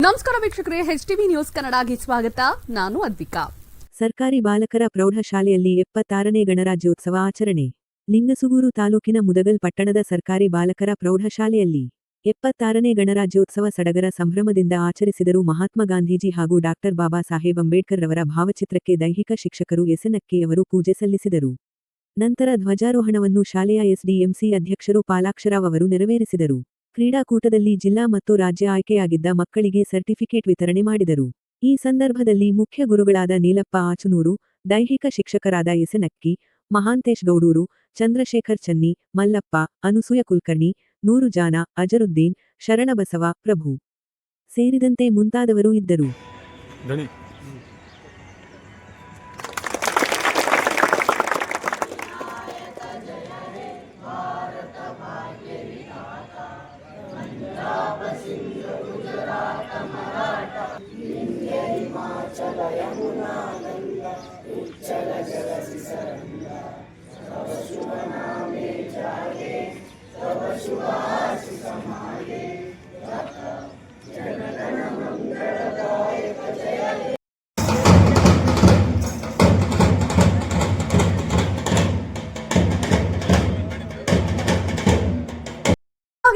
ನಮಸ್ಕಾರ ವೀಕ್ಷಕರೇ H TV news ಕನ್ನಡಗೆ ಸ್ವಾಗತ. ನಾನು ಅದ್ವಿಕಾ. ಸರ್ಕಾರಿ ಬಾಲಕರ ಪ್ರೌಢಶಾಲೆಯಲ್ಲಿ ಎಪ್ಪತ್ತಾರನೇ ಗಣರಾಜ್ಯೋತ್ಸವ ಆಚರಣೆ. ಲಿಂಗಸುಗೂರು ತಾಲೂಕಿನ ಮುದಗಲ್ ಪಟ್ಟಣದ ಸರ್ಕಾರಿ ಬಾಲಕರ ಪ್ರೌಢಶಾಲೆಯಲ್ಲಿ ಎಪ್ಪತ್ತಾರನೇ ಗಣರಾಜ್ಯೋತ್ಸವ ಸಡಗರ ಸಂಭ್ರಮದಿಂದ ಆಚರಿಸಿದರು ಮಹಾತ್ಮ ಗಾಂಧೀಜಿ ಹಾಗೂ ಡಾಕ್ಟರ್ ಬಾಬಾ ಸಾಹೇಬ್ ಅಂಬೇಡ್ಕರ್ ರವರ ಭಾವಚಿತ್ರಕ್ಕೆ ದೈಹಿಕ ಶಿಕ್ಷಕರು ಎಸೆನಕ್ಕೆ ಅವರು ಪೂಜೆ ಸಲ್ಲಿಸಿದರು. ನಂತರ ಧ್ವಜಾರೋಹಣವನ್ನು ಶಾಲೆಯ ಎಸ್ಡಿಎಂಸಿ ಅಧ್ಯಕ್ಷರು ಪಾಲಾಕ್ಷರಾವ್ ಅವರು ನೆರವೇರಿಸಿದರು. ಕ್ರೀಡಾಕೂಟದಲ್ಲಿ ಜಿಲ್ಲಾ ಮತ್ತು ರಾಜ್ಯ ಆಯ್ಕೆಯಾಗಿದ್ದ ಮಕ್ಕಳಿಗೆ ಸರ್ಟಿಫಿಕೇಟ್ ವಿತರಣೆ ಮಾಡಿದರು. ಈ ಸಂದರ್ಭದಲ್ಲಿ ಮುಖ್ಯ ಗುರುಗಳಾದ ನೀಲಪ್ಪ ಆಚನೂರು, ದೈಹಿಕ ಶಿಕ್ಷಕರಾದ ಎಸೆನಕ್ಕಿ ಮಹಾಂತೇಶ್ ಗೌಡೂರು, ಚಂದ್ರಶೇಖರ್ ಚನ್ನಿ, ಮಲ್ಲಪ್ಪ, ಅನುಸೂಯ ಕುಲ್ಕರ್ಣಿ, ನೂರು ಜಾನ, ಅಜರುದ್ದೀನ್, ಶರಣಬಸವ, ಪ್ರಭು ಸೇರಿದಂತೆ ಮುಂತಾದವರು ಇದ್ದರು. सिंध गुजरात मराठा हिमाचल यमुना